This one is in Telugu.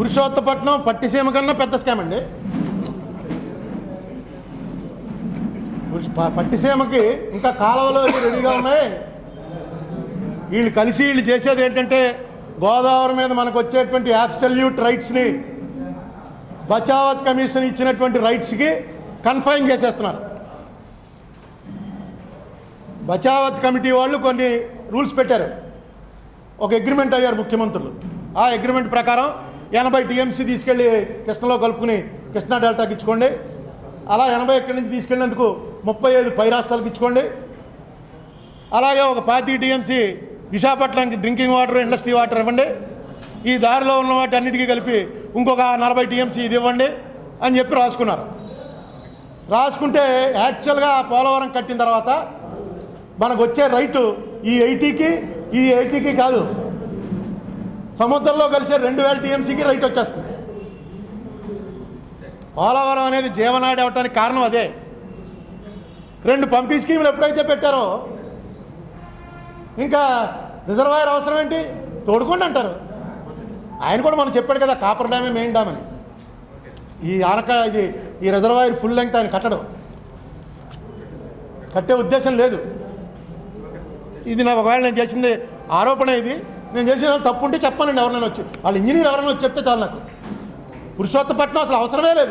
పురుషోత్తపట్నం పట్టిసీమ కన్నా పెద్ద స్కామ్ అండి. పట్టిసీమకి ఇంకా కాలువలో రెడీగా ఉన్నాయి. వీళ్ళు కలిసి వీళ్ళు చేసేది ఏంటంటే గోదావరి మీద మనకు వచ్చేటువంటి యాబ్సల్యూట్ రైట్స్ని బచావత్ కమిషన్ ఇచ్చినటువంటి రైట్స్కి కన్ఫైన్ చేసేస్తున్నారు. బచావత్ కమిటీ వాళ్ళు కొన్ని రూల్స్ పెట్టారు. ఒక అగ్రిమెంట్ అయ్యారు ముఖ్యమంత్రులు. ఆ అగ్రిమెంట్ ప్రకారం ఎనభై టీఎంసీ తీసుకెళ్ళి కృష్ణలో కలుపుకుని కృష్ణా డెల్టాకి ఇచ్చుకోండి. అలా ఎనభై ఎక్కడి నుంచి తీసుకెళ్ళినందుకు ముప్పై ఐదు పై రాష్ట్రాలకు ఇచ్చుకోండి. అలాగే ఒక పాతి టీఎంసీ విశాఖపట్నానికి డ్రింకింగ్ వాటర్ ఇండస్ట్రీ వాటర్ ఇవ్వండి. ఈ దారిలో ఉన్న వాటి అన్నిటికీ కలిపి ఇంకొక నలభై టీఎంసీ ఇది ఇవ్వండి అని చెప్పి రాసుకున్నారు. రాసుకుంటే యాక్చువల్గా పోలవరం కట్టిన తర్వాత మనకు వచ్చే రైటు ఈ ఎయిటీకి ఈ ఎయిటీకి కాదు. సముద్రంలో కలిసే రెండు వేల టీఎంసీకి రైట్ వచ్చేస్తుంది. పోలవరం అనేది జీవనాడి అవటానికి కారణం అదే. రెండు పంపీ స్కీములు ఎప్పుడైతే పెట్టారో ఇంకా రిజర్వాయర్ అవసరం ఏంటి? తోడుకోండి అంటారు. ఆయన కూడా మనం చెప్పాడు కదా కాపర్ డ్యామే మెయిన్ డ్యామ్ అని. ఈ ఆనక ఇది ఈ రిజర్వాయర్ ఫుల్ లెంగ్త్ ఆయన కట్టడం. కట్టే ఉద్దేశం లేదు. ఇది నా ఒకవేళ నేను చేసింది ఆరోపణ ఇది. నేను చేసిన తప్పు ఉంటే చెప్పానండి ఎవరైనా వచ్చి. వాళ్ళు ఇంజనీర్ ఎవరైనా వచ్చి చెప్తే చాలు నాకు. పురుషోత్తపట్నం అసలు అవసరమే లేదు.